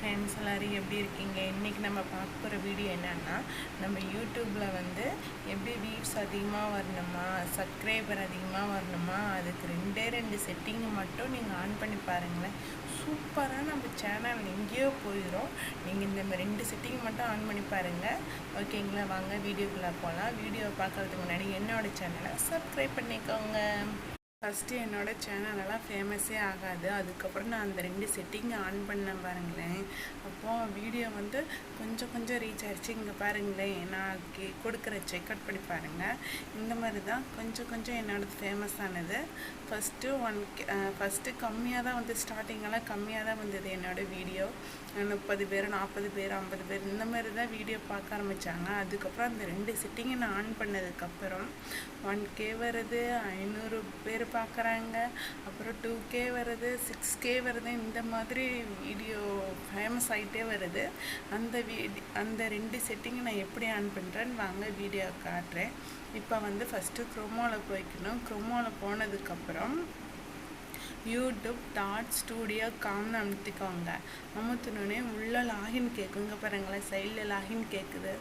Friends எல்லோரும் எப்படி இருக்கீங்க? இன்றைக்கி நம்ம பார்க்க போகிற வீடியோ என்னென்னா நம்ம யூடியூப்பில் வந்து எப்படி வியூஸ் அதிகமாக வரணுமா சப்ஸ்கிரைபர் அதிகமாக வரணுமா அதுக்கு ரெண்டே ரெண்டு செட்டிங்கை மட்டும் நீங்கள் ஆன் பண்ணி பாருங்களேன். சூப்பராக நம்ம சேனல் எங்கேயோ போயிடும் நீங்கள் இந்த ரெண்டு செட்டிங் மட்டும் ஆன் பண்ணி பாருங்கள் ஓகேங்களா? வாங்க வீடியோக்குள்ளே போகலாம் வீடியோ பார்க்குறதுக்கு முன்னாடி என்னோட சேனலை சப்ஸ்கிரைப் பண்ணிக்கோங்க. ஃபஸ்ட்டு என்னோடய சேனலெல்லாம் ஃபேமஸே ஆகாது. அதுக்கப்புறம் நான் அந்த ரெண்டு செட்டிங்கை ஆன் பண்ணேன் பாருங்களேன். அப்போது வீடியோ வந்து கொஞ்சம் கொஞ்சம் ரீச் ஆகிடுச்சு இங்கே பாருங்களேன். நான் கே கொடுக்குற செக்அவுட் பண்ணி பாருங்கள் இந்த மாதிரி தான் கொஞ்சம் கொஞ்சம் என்னோடது ஃபேமஸ் ஆனது. ஃபஸ்ட்டு ஒன் ஃபஸ்ட்டு கம்மியாக தான் வந்து ஸ்டார்டிங்கெல்லாம் கம்மியாக தான் வந்தது என்னோடய வீடியோ முப்பது பேர் நாற்பது பேர் ஐம்பது பேர் இந்த மாதிரி தான் வீடியோ பார்க்க ஆரம்பித்தாங்க அதுக்கப்புறம் அந்த ரெண்டு செட்டிங்கை நான் ஆன் பண்ணதுக்கப்புறம் ஒன் கே வருது ஐநூறு பேர் பார்க்குறாங்க. அப்புறம் டூ கே வருது சிக்ஸ் கே வருது. இந்த மாதிரி வீடியோ ஃபேமஸ் ஆகிட்டே வருது. அந்த வீடி அந்த ரெண்டு செட்டிங்கை நான் எப்படி ஆன் பண்ணுறேன்னு வாங்க வீடியோ காட்டுறேன். இப்போ வந்து ஃபஸ்ட்டு க்ரோமோவில் போய்க்கணும். க்ரோமோவில் போனதுக்கப்புறம் யூடியூப் டாட் ஸ்டூடியோ காம்னு அமுத்திக்கோங்க. அமுத்தினோடனே உள்ளே லாகின் கேட்குங்க பாருங்களேன் சைடில் லாகின் கேட்குது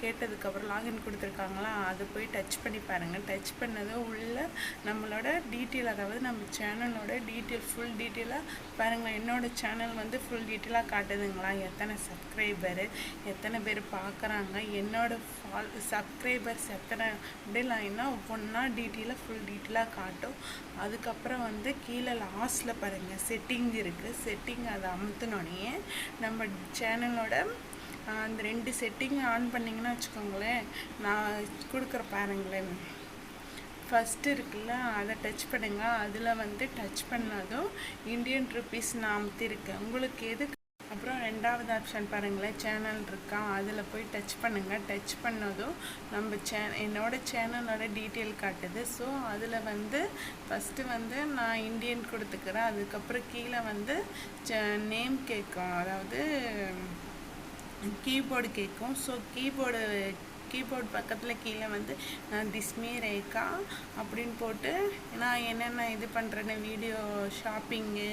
கேட்டதுக்கப்புறம் லாகின் கொடுத்துருக்காங்களா? அது போய் டச் பண்ணி பாருங்கள் டச் பண்ணதும் உள்ளே நம்மளோட டீட்டெயில் அதாவது நம்ம சேனலோட டீட்டெயில் ஃபுல் டீட்டெயிலாக பாருங்கள் என்னோடய சேனல் வந்து ஃபுல் டீட்டெயிலாக காட்டுதுங்களா? எத்தனை சப்ஸ்கிரைபரு எத்தனை பேர் பார்க்குறாங்க என்னோடய ஃபால் சப்ஸ்கிரைபர்ஸ் எத்தனை அப்படிலாம் ஒவ்வொன்றா டீட்டெயிலாக ஃபுல் டீட்டெயிலாக காட்டும். அதுக்கப்புறம் வந்து கீழே லாஸ்ட்டில் பாருங்கள் செட்டிங் இருக்குது செட்டிங் அதை அமுத்தினோடனே நம்ம சேனலோட அந்த ரெண்டு செட்டிங் ஆன் பண்ணிங்கன்னா வச்சுக்கோங்களேன் நான் கொடுக்குற பாருங்களேன். ஃபஸ்ட்டு இருக்குல்ல அதை டச் பண்ணுங்கள் அதில் வந்து டச் பண்ணதும் இந்தியன் ருபீஸ் நான் அமுத்திருக்கேன். உங்களுக்கு எது அப்புறம் ரெண்டாவது ஆப்ஷன் பாருங்களேன் சேனல் இருக்கா? அதில் போய் டச் பண்ணுங்கள் டச் பண்ணதும் நம்ம சே என்னோடய சேனலோட டீட்டெயில் காட்டுது. ஸோ அதில் வந்து ஃபஸ்ட்டு வந்து நான் இந்தியன் கொடுத்துக்கிறேன். அதுக்கப்புறம் கீழே வந்து நேம் கேட்கும் அதாவது கீபோர்டு கேட்கும் ஸோ கீபோர்டு கீபோர்ட் பக்கத்தில் கீழே வந்து நான் திஸ்மி ரேகா அப்படின்னு போட்டு நான் என்னென்ன இது பண்ணுறேன்னு வீடியோ ஷாப்பிங்கு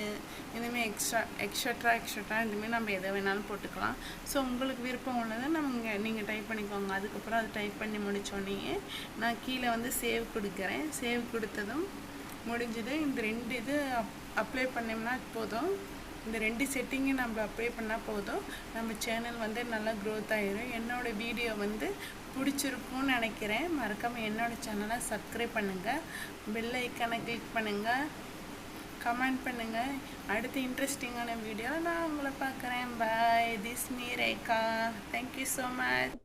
இதுமாரி எக்ஸ்ட்ரா எக்ஸட்ரா எக்ஸட்ரா இதுமாரி நம்ம எதை வேணாலும் போட்டுக்கலாம். ஸோ உங்களுக்கு விருப்பம் உள்ளதை நம்ம நீங்கள் டைப் பண்ணிக்கோங்க. அதுக்கப்புறம் அது டைப் பண்ணி முடித்தோடனே நான் கீழே வந்து சேவ் கொடுக்குறேன். சேவ் கொடுத்ததும் முடிஞ்சது. இந்த ரெண்டு இது அப் அப்ளை பண்ணோம்னா போதும். இந்த ரெண்டு செட்டிங்கும் நம்ம அப்ளை பண்ணால் போதும். நம்ம சேனல் வந்து நல்லா க்ரோத் ஆகிடும் என்னோடய வீடியோ வந்து பிடிச்சிருக்கும்னு நினைக்கிறேன். மறக்காமல் என்னோடய சேனலை சப்ஸ்கிரைப் பண்ணுங்கள் பெல் ஐக்கனை கிளிக் பண்ணுங்கள் கமெண்ட் பண்ணுங்கள் அடுத்த இன்ட்ரெஸ்டிங்கான வீடியோ நான் உங்களை பார்க்குறேன். Bye this me Rekha thank you so much